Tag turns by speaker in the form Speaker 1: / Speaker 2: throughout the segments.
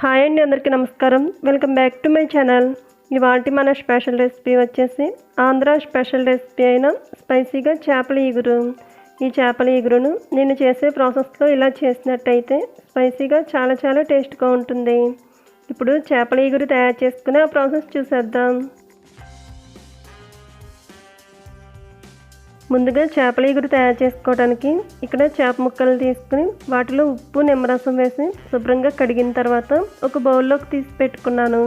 Speaker 1: Hi అండి అందరికీ నమస్కారం. Welcome back to my channel. ఇవాటి మన స్పెషల్ రెసిపీ వచ్చేసి ఆంధ్ర స్పెషల్ రెసిపీ అయిన స్పైసీగా చేపల ఈగురు. ఈ చేపల ఈగురును నేను చేసే ప్రాసెస్లో ఇలా చేసినట్టయితే స్పైసీగా చాలా చాలా టేస్ట్గా ఉంటుంది. ఇప్పుడు చేపల ఈగురు తయారు చేసుకునే ఆ ప్రాసెస్ చూసేద్దాం. ముందుగా చేపల ఎగురు తయారు చేసుకోవడానికి ఇక్కడ చేప ముక్కలు తీసుకుని వాటిలో ఉప్పు నిమ్మరసం వేసి శుభ్రంగా కడిగిన తర్వాత ఒక బౌల్లోకి తీసి పెట్టుకున్నాను.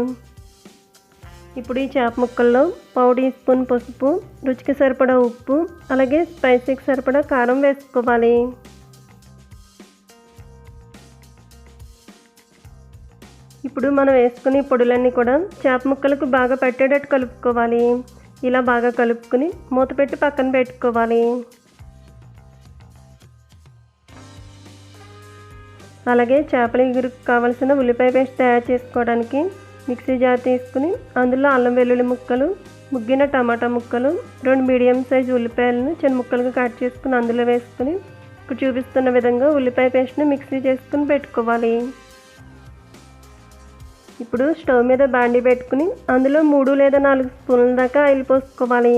Speaker 1: ఇప్పుడు ఈ చేప ముక్కల్లో పావు టీ స్పూన్ పసుపు రుచికి సరిపడా ఉప్పు అలాగే స్పైసీకి సరిపడా కారం వేసుకోవాలి. ఇప్పుడు మనం వేసుకునే పొడులన్నీ కూడా చేప ముక్కలకు బాగా పట్టేటట్టు కలుపుకోవాలి. ఇలా బాగా కలుపుకొని మూత పెట్టి పక్కన పెట్టుకోవాలి. అలాగే చేపల ఎగురుకు కావలసిన ఉల్లిపాయ పేస్ట్ తయారు చేసుకోవడానికి మిక్సీ జార్ తీసుకుని అందులో అల్లం వెల్లుల్లి ముక్కలు ముగ్గిన టమాటా ముక్కలు రెండు మీడియం సైజ్ ఉల్లిపాయలను చిన్న ముక్కలుగా కట్ చేసుకుని అందులో వేసుకుని ఇప్పుడు చూపిస్తున్న విధంగా ఉల్లిపాయ పేస్ట్ని మిక్సీ చేసుకుని పెట్టుకోవాలి. ఇప్పుడు స్టవ్ మీద బాండి పెట్టుకుని అందులో మూడు లేదా నాలుగు స్పూన్ల దాకా ఆయిల్ పోసుకోవాలి.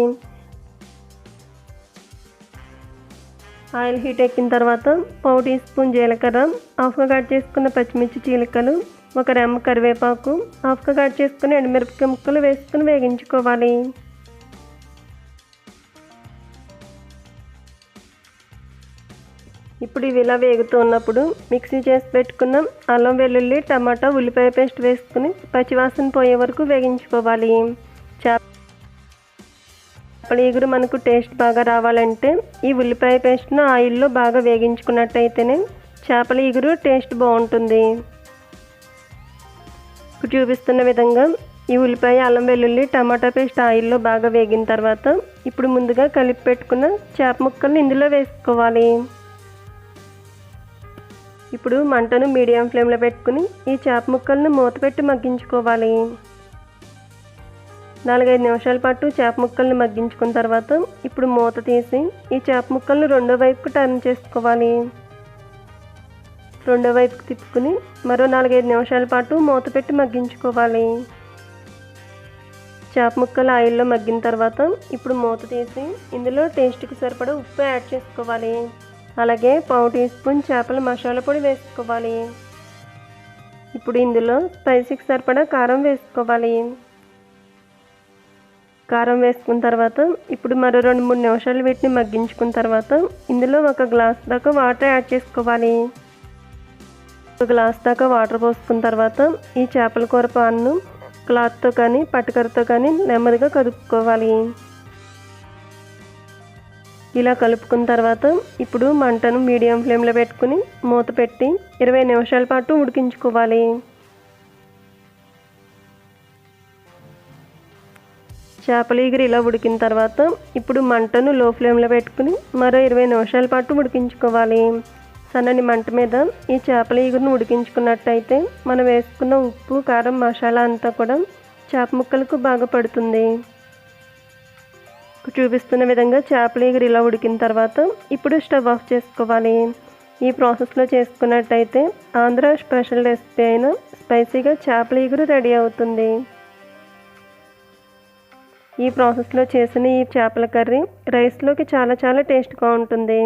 Speaker 1: ఆయిల్ హీట్ ఎక్కిన తర్వాత పావు టీ స్పూన్ జీలకర్ర హాఫ్గా కట్ చేసుకున్న పచ్చిమిర్చి చీలికలు ఒక రెమ్మ కరివేపాకు హాఫ్గా కట్ చేసుకుని ఎండుమిరపకాయ ముక్కలు వేసుకుని వేగించుకోవాలి. ఇప్పుడు ఇవి ఇలా వేగుతూ ఉన్నప్పుడు మిక్సీ చేసి పెట్టుకున్న. అల్లం వెల్లుల్లి టమాటా ఉల్లిపాయ పేస్ట్ వేసుకుని పచ్చివాసన పోయే వరకు వేగించుకోవాలి. చేపల ఎగురు మనకు టేస్ట్ బాగా రావాలంటే ఈ ఉల్లిపాయ పేస్ట్ను ఆయిల్లో బాగా వేగించుకున్నట్టయితేనే చేపల ఎగురు టేస్ట్ బాగుంటుంది. ఇప్పుడు చూపిస్తున్న విధంగా ఈ ఉల్లిపాయ అల్లం వెల్లుల్లి టమాటా పేస్ట్ ఆయిల్లో బాగా వేగిన తర్వాత ఇప్పుడు ముందుగా కలిపి పెట్టుకున్న చేప ముక్కల్ని ఇందులో వేసుకోవాలి. ఇప్పుడు మంటను మీడియం ఫ్లేమ్లో పెట్టుకుని ఈ చేప ముక్కలను మూత పెట్టి మగ్గించుకోవాలి. నాలుగైదు నిమిషాల పాటు చేప ముక్కల్ని మగ్గించుకున్న తర్వాత ఇప్పుడు మూత తీసి ఈ చేప ముక్కలను రెండో వైపుకు టర్న్ చేసుకోవాలి. రెండో వైపుకు తిప్పుకుని మరో నాలుగైదు నిమిషాల పాటు మూత పెట్టి మగ్గించుకోవాలి. చేప ముక్కలు ఆయిల్లో మగ్గిన తర్వాత ఇప్పుడు మూత తీసి ఇందులో టేస్ట్కి సరిపడా ఉప్పు యాడ్ చేసుకోవాలి. అలాగే పావు టీ స్పూన్ చేపల మసాలా పొడి వేసుకోవాలి. ఇప్పుడు ఇందులో స్పైసీకి సరిపడా కారం వేసుకోవాలి. కారం వేసుకున్న తర్వాత ఇప్పుడు మరో రెండు మూడు నిమిషాలు వీటిని మగ్గించుకున్న తర్వాత ఇందులో ఒక గ్లాస్ దాకా వాటర్ యాడ్ చేసుకోవాలి. ఒక గ్లాస్ దాకా వాటర్ పోసుకున్న తర్వాత ఈ చేపల కూర పాన్ను క్లాత్తో కానీ పట్టుకరతో కానీ నెమ్మదిగా కదుపుకోవాలి. ఇలా కలుపుకున్న తర్వాత ఇప్పుడు మంటను మీడియం ఫ్లేమ్లో పెట్టుకుని మూత పెట్టి ఇరవై నిమిషాల పాటు ఉడికించుకోవాలి. చేపల ఈగిరి ఇలా ఉడికిన తర్వాత ఇప్పుడు మంటను లో ఫ్లేమ్లో పెట్టుకుని మరో ఇరవై నిమిషాల పాటు ఉడికించుకోవాలి. సన్నని మంట మీద ఈ చేపల ఈగురును ఉడికించుకున్నట్టయితే మనం వేసుకున్న ఉప్పు కారం మసాలా అంతా కూడా చేప ముక్కలకు బాగా పడుతుంది. చూపిస్తున్న విధంగా చేపల ఎగురు ఇలా ఉడికిన తర్వాత ఇప్పుడు స్టవ్ ఆఫ్ చేసుకోవాలి. ఈ ప్రాసెస్లో చేసుకున్నట్టయితే ఆంధ్ర స్పెషల్ రెసిపీ అయిన స్పైసీగా చేపల ఎగురు రెడీ అవుతుంది. ఈ ప్రాసెస్లో చేసిన ఈ చేపల కర్రీ రైస్లోకి చాలా చాలా టేస్ట్గా ఉంటుంది.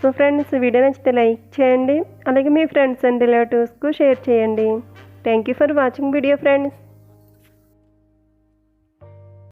Speaker 1: సో ఫ్రెండ్స్ వీడియో నచ్చితే లైక్ చేయండి. అలాగే మీ ఫ్రెండ్స్ అండ్ రిలేటివ్స్కు షేర్ చేయండి. Thank you for watching video friends.